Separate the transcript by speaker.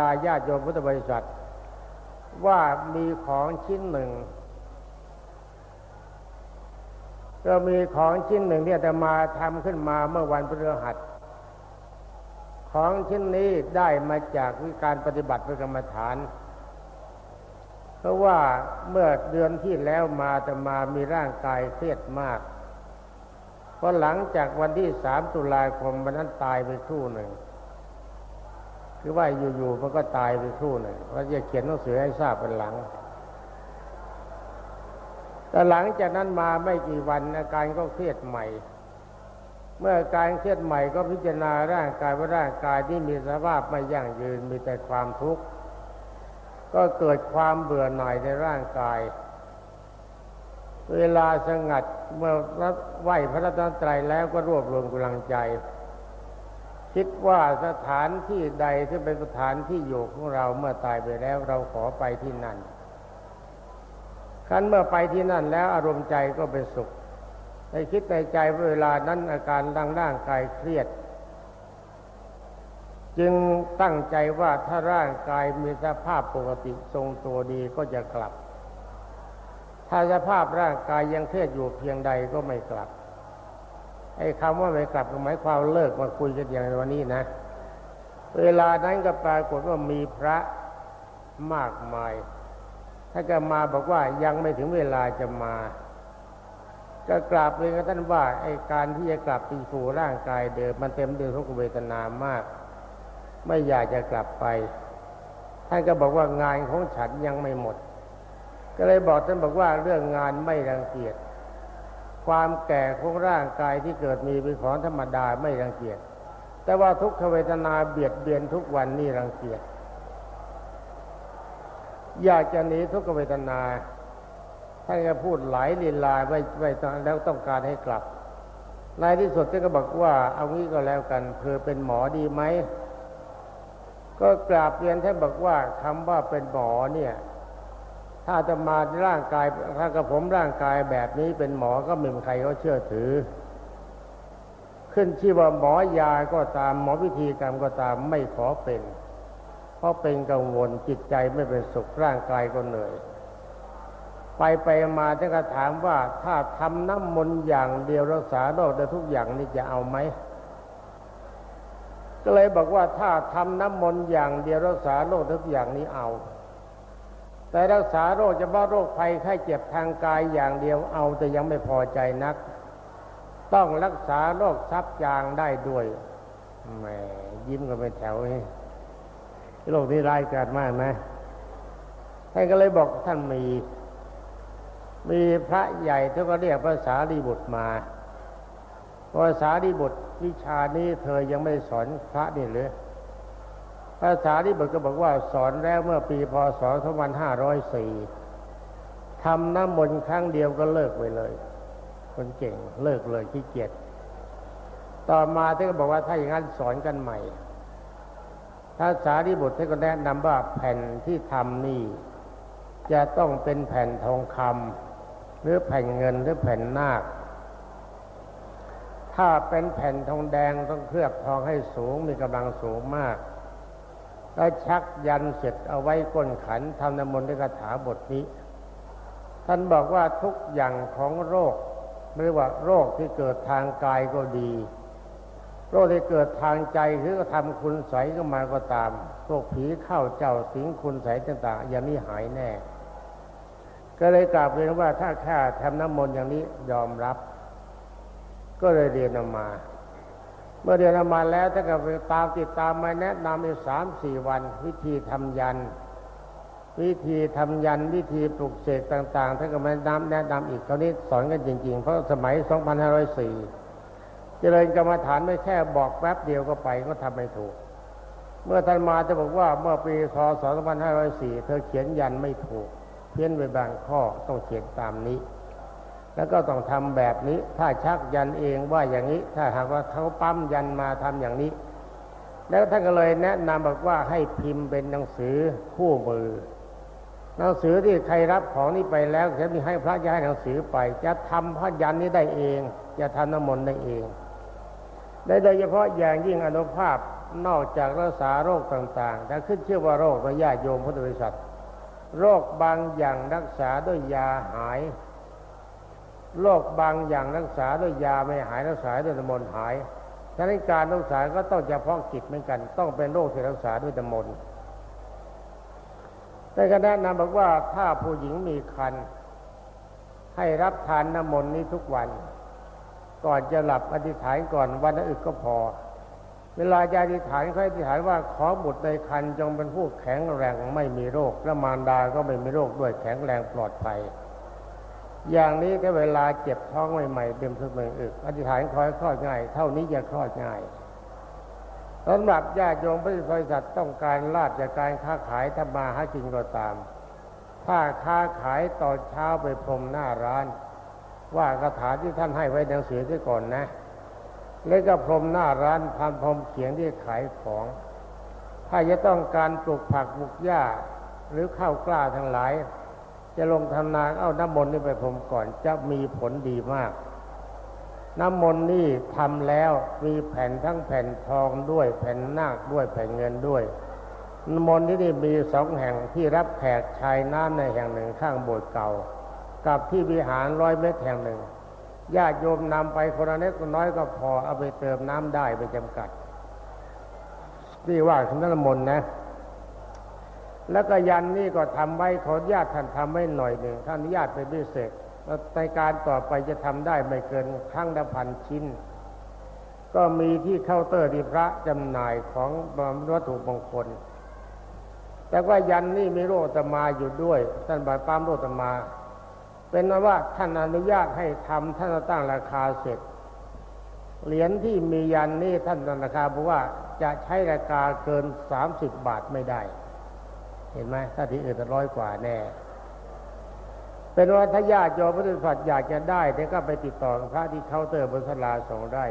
Speaker 1: ดาญาติโยมพุทธบริษัท ว่ามีของชิ้นหนึ่ง ก็มีของชิ้นหนึ่งที่อาตมาทำขึ้นมาเมื่อวันพฤหัส ของชิ้นนี้ได้มาจากวิการปฏิบัติพระกรรมฐาน เพราะว่าเมื่อเดือนที่แล้วมาอาตมามีร่างกายเครียดมากเพราะหลังจากวันที่สามตุลาคมวันนั้นตายไปครู่หนึ่ง คือว่าอยู่ๆมันก็ตายไปครู่หนึ่งเราจะเขียนหนังสือให้ทราบเป็นหลัง แต่หลังจากนั้นมาไม่กี่วันอาการก็เครียดใหม่ เมื่ออาการเครียดใหม่ก็พิจารณาร่างกายว่าร่างกายที่มีสภาพไม่ยั่งยืนมีแต่ความทุกข์ก็เกิดความเบื่อหน่ายในร่างกาย เวลาสงัดเมื่อไหวพระรัตนตรัยแล้วก็รวบรวมกำลังใจ คิดว่าสถานที่ใดที่เป็นสถานที่อยู่ของเราเมื่อตายไปแล้วเราขอไปที่นั่นครั้นเมื่อไปที่นั่นแล้วอารมณ์ใจก็เป็นสุข ในคิดในใจเวลานั้นอาการดังร่างกายเครียด จึงตั้งใจว่าถ้าร่างกายมีสภาพปกติทรงตัวดีก็จะกลับ ถ้าสภาพร่างกายยังเครียดอยู่เพียงใดก็ไม่กลับ ไอ้คำว่าไม่กลับหมายความเลิกมาคุยกันอย่างวันนี้นะ เวลานั้นก็ปรากฏว่ามีพระมากมายถ้านก็มาบอกว่ายังไม่ถึงเวลาจะมา ก็กราบเลยกับท่านว่าไอ้การที่จะกลับไปสู่ร่างกายเดิมมันเต็มด้วยทุกเวทนามาก ไม่อยากจะกลับไป ท่านก็บอกว่างานของฉันยังไม่หมด ก็เลยบอกท่านบอกว่าเรื่องงานไม่รังเกียจ ความแก่ของร่างกายที่เกิดมีเป็นของธรรมดาไม่รังเกียจ แต่ว่าทุกขเวทนาเบียดเบียนทุกวันนี่รังเกียจ อยากจะหนีทุกขเวทนาท่านก็พูดหลายลีลาไว้ไว้แล้วต้องการให้กลับ ในที่สุดท่านก็บอกว่าเอางี้ก็แล้วกันเธอเป็นหมอดีไหม ก็กราบเรียนท่านบอกว่าคำว่าเป็นหมอเนี่ย ถ้าจะมาร่างกายถ้ากับผมร่างกายแบบนี้เป็นหมอก็ไม่มีใครเขาเชื่อถือ ขึ้นชื่อว่าหมอยาก็ตามหมอวิธีกรรมก็ตามไม่ขอเป็น เพราะเป็นกังวลจิตใจไม่เป็นสุขร่างกายก็เหนื่อยไปไปมาท่านก็ถามว่าถ้าทำน้ำมนต์อย่างเดียวรักษาโรคได้ทุกอย่างนี่จะเอาไหมก็เลยบอกว่าถ้าทำน้ำมนต์อย่างเดียวรักษาโรคทุกอย่างนี้เอา แต่รักษาโรคเฉพาะโรคภัยไข้เจ็บทางกายอย่างเดียวเอาแต่ยังไม่พอใจนัก ต้องรักษาโรคซับจางได้ด้วยแหมยิ้มกันเป็นแถวนี่โรคนี้ร้ายกาจมากนะท่านก็เลยบอกท่านมี มีพระใหญ่ที่ก็เรียกภาษาดีบุตรมาภาษาดีบุตรวิชานี้เธอยังไม่สอนพระนี่หรือ ภาษาที่บทก็บอกว่าสอนแล้วเมื่อปีพศ 2504ทำน้ำมนต์ครั้งเดียวก็เลิกไปเลย คนเก่งเลิกเลยขี้เกียจต่อมาท่านก็บอกว่าถ้าอย่างนั้นสอนกันใหม่ภาษาที่บทท่านก็แนะนำว่าแผ่นที่ทำนี่ จะต้องเป็นแผ่นทองคำหรือแผ่นเงินหรือแผ่นนาคถ้าเป็นแผ่นทองแดงต้องเคลือบทองให้สูงมีกำลังสูงมาก แล้วชักยันเสร็จเอาไว้ก้นขันทำน้ำมนต์ด้วยคาถาบทนี้ ท่านบอกว่าทุกอย่างของโรคไม่ว่าโรคที่เกิดทางกายก็ดี โรคที่เกิดทางใจคือก็ทำคุณใสก็มาก็ตามโรคผีเข้าเจ้าสิงคุณใสต่างๆอย่างนี้หายแน่ ก็เลยกราบเรียนว่าถ้าแค่ทำน้ำมนต์อย่างนี้ยอมรับ ก็เลยเรียนออกมา เมื่อเรียนมาแล้วถ้าก็ไปตามติดตามมาแนะนำอีกสามสี่วัน วิธีทำยัน วิธีทำยันวิธีปลุกเสกต่างๆท่านก็มาแนะนำแนะนำอีกคราวนี้สอนกันจริง ๆ เพราะสมัย 2504 เจริญกรรมฐานไม่แค่บอกแป๊บเดียวก็ไปก็ทำไม่ถูก เมื่อท่านมาจะบอกว่าเมื่อปีคศ2504 เธอเขียนยันไม่ถูก เพี้ยนไปบางข้อต้องเขียนตามนี้ แล้วก็ต้องทำแบบนี้ ถ้าชักยันเองว่าอย่างนี้ ถ้าหากว่าเขาปั๊มยันมาทำอย่างนี้ แล้วท่านก็เลยแนะนำบอกว่าให้พิมพ์เป็นหนังสือคู่มือ หนังสือที่ใครรับของนี้ไปแล้วจะมีให้พระย้ายหนังสือไป จะทำพระยันนี้ได้เอง จะทำน้ำมนต์ได้เองโดยเฉพาะอย่างยิ่งอนุภาพนอกจากรักษาโรคต่างๆแต่ขึ้นชื่อว่าโรคระยะโยมพุทธบริษัท โรคบางอย่างรักษาด้วยยาหาย โรคบางอย่างรักษาด้วยยาไม่หายรักษาด้วยน้ำมนต์หายฉะนั้นการรักษาก็ต้องเฉพาะกิจเหมือนกัน ต้องเป็นโรคที่รักษาด้วยน้ำมนต์แต่ก็แนะนำบอกว่าถ้าผู้หญิงมีคันให้รับทานน้ำมนต์นี้ทุกวัน ก่อนจะหลับอธิษฐานก่อนวันละอึกก็พอ เวลาจะอธิษฐานเขาอธิษฐานว่าขอบุตรในคันจงเป็นผู้แข็งแรงไม่มีโรคและมารดาก็ไม่มีโรคด้วยแข็งแรงปลอดภัย อย่างนี้ถ้าเวลาเจ็บท้องใหม่ๆเต็มทุกเมืองอึกอธิษฐานคอยคลอดง่าย เท่านี้จะคลอดง่ายสำหรับญาติโยมพุทธบริษัทต้องการลาบจากการค้าขายทำมาหากินก็ตาม ถ้าค้าขายตอนเช้าไปพรมหน้าร้าน ว่าคาถาที่ท่านให้ไว้ในหนังสือที่ก่อนนะ แล้วก็พรมหน้าร้านพันพรมเขียงที่ขายของ ถ้าจะต้องการปลูกผักปลูกหญ้าหรือข้าวกล้าทั้งหลาย จะลงทำนาเอาน้ำมนต์นี่ไปพรมก่อนจะมีผลดีมาก น้ำมนต์นี่ทำแล้วมีแผ่นทั้งแผ่นทองด้วย แผ่นนาคด้วยแผ่นเงินด้วยน้ำมนต์ที่นี่มีสองแห่งที่รับแขกชายน้ำในแห่งหนึ่งข้างโบสถ์เก่า กับที่วิหารร้อยเมตรแห่งหนึ่งญาติโยมนำไปคนละเล็กคนน้อยก็พอเอาไปเติมน้ำได้ไปจำกัดนี่ว่าคำน้ำมนต์นะ แล้วก็ยันนี่ก็ทำไว้ขออนุญาตท่านทำไว้หน่อยหนึ่งท่านอนุญาตเป็นพิเศษแล้วในการต่อไปจะทำได้ไม่เกินครั้งละพันชิ้น ก็มีที่เคาน์เตอร์ที่พระจำหน่ายของวัตถุมงคล แต่ว่ายันนี่มีโรตมาอยู่ด้วย ท่านบาปามโรตมา เป็นว่าท่านอนุญาตให้ทำท่านตั้งราคาเสร็จเหรียญที่มียันนี่ท่านตั้งราคาบอกว่าจะใช้ราคาเกินสามสิบบาทไม่ได้ เห็นไหมถ้าที่อื่นจะร้อยกว่าแน่ เป็นว่าถ้าญาติโยมพุทธศาสนาอยากจะได้เดี๋ยวก็ไปติดต่อพระที่เคาน์เตอร์บนสลาสองได้